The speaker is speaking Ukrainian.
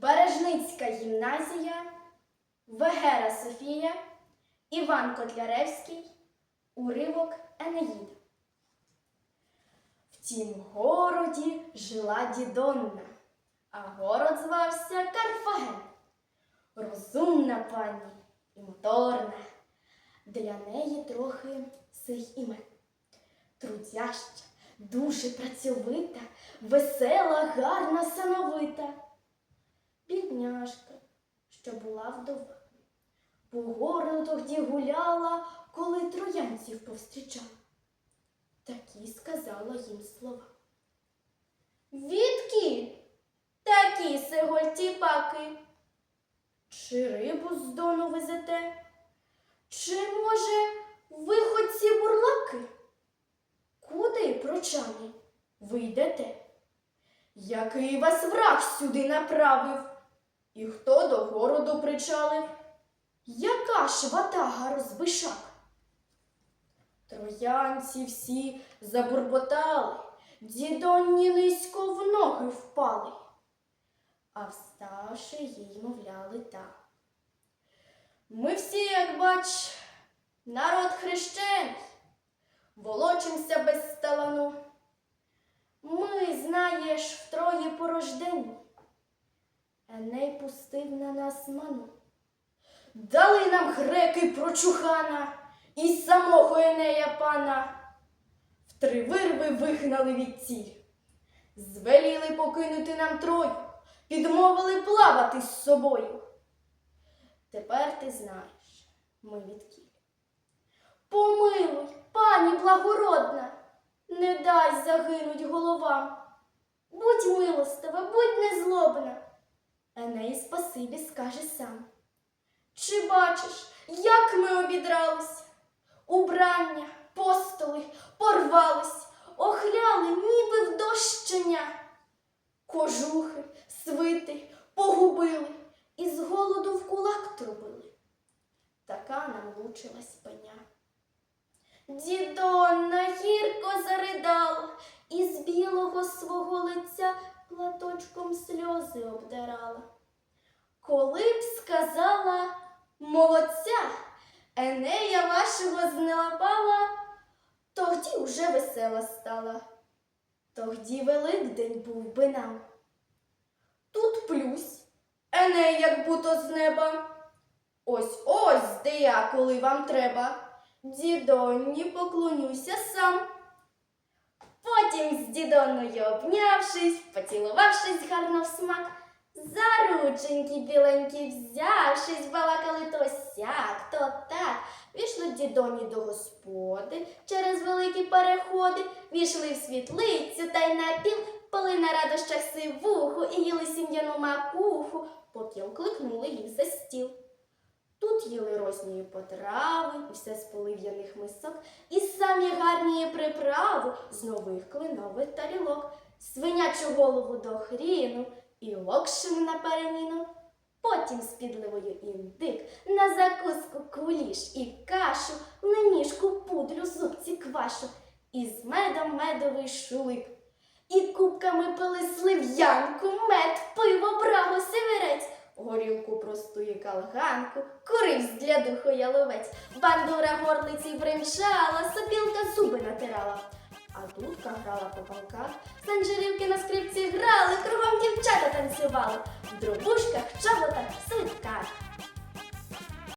Бережницька гімназія, Вегера Софія, Іван Котляревський, уривок Енеїд. В тім городі жила дідонна, а город звався Карфаген. Розумна пані і моторна, для неї трохи сих імен. Трудяща, дуже працьовита, весела, гарна, сановита. Бідняшка, що була вдова. По городу тоді гуляла, коли троянців повстрічала. Такі сказала їм слова. Відки такі сигольтіпаки? Чи рибу з дону везете? Чи, може, виходці бурлаки? Куди, прочани, ви йдете? Який вас враг сюди направив? І хто до городу причалив? Яка ж ватага розбишак? Троянці всі забурботали, дідонні низько в ноги впали, а вставши їй мовляли так. Ми всі, як бач, народ хрещений, волочимся без сталану. Ми, знаєш, втроє порождені. Еней пустив на нас ману. Дали нам греки прочухана і самого Енея пана. В три вирви вигнали від ціль. Звеліли покинути нам трою, підмовили плавати з собою. Тепер ти знаєш, ми від кіль. Помилуй, пані благородна, не дай загинуть головам. Будь милостива, будь незлобна. Еней спасибі скаже сам. Чи бачиш, як ми обідрались? Убрання, постоли порвались, охляли, ніби в дощення. Кожухи, свити погубили і з голоду в кулак трубили. Така нам лучилась пеня. Дідонна гірко заридала і з білого свого лиця платочком сльози обдирала. Коли б сказала молодця, Енея вашого знелапала, тоді уже весела стала. Тоді Великдень був би нам. Тут плюсь, Еней, як буто з неба. Ось ось де я, коли вам треба. Дідонні поклонюся сам. Дідонною обнявшись, поцілувавшись гарно в смак, за рученьки біленькі взявшись, балакали то сяк, то так. Війшли дідоні до господи через великі переходи, війшли в світлицю та й на піл, пили на радощах сивуху і їли сім'яну макуху, потім кликнули їх за стіл. Їли розні потрави, і все з полив'яних мисок, і самі гарні приправи з нових кленових тарілок, свинячу голову до хріну і локшину на переміну. Потім з підливою індик, на закуску куліш і кашу, ленішку пудрю, зубці квашу, і з медом медовий шулик. І кубками пили слив'янку, мед, пиво, брагу, сиверець, горілку просту і калганку, куривсь для духу яловець, бандура горниці примчала, сопілка зуби натирала. А дудка грала по палках, санжирівки на скрипці грали, кругом дівчата танцювали, в дробушках, чоботах, свитках.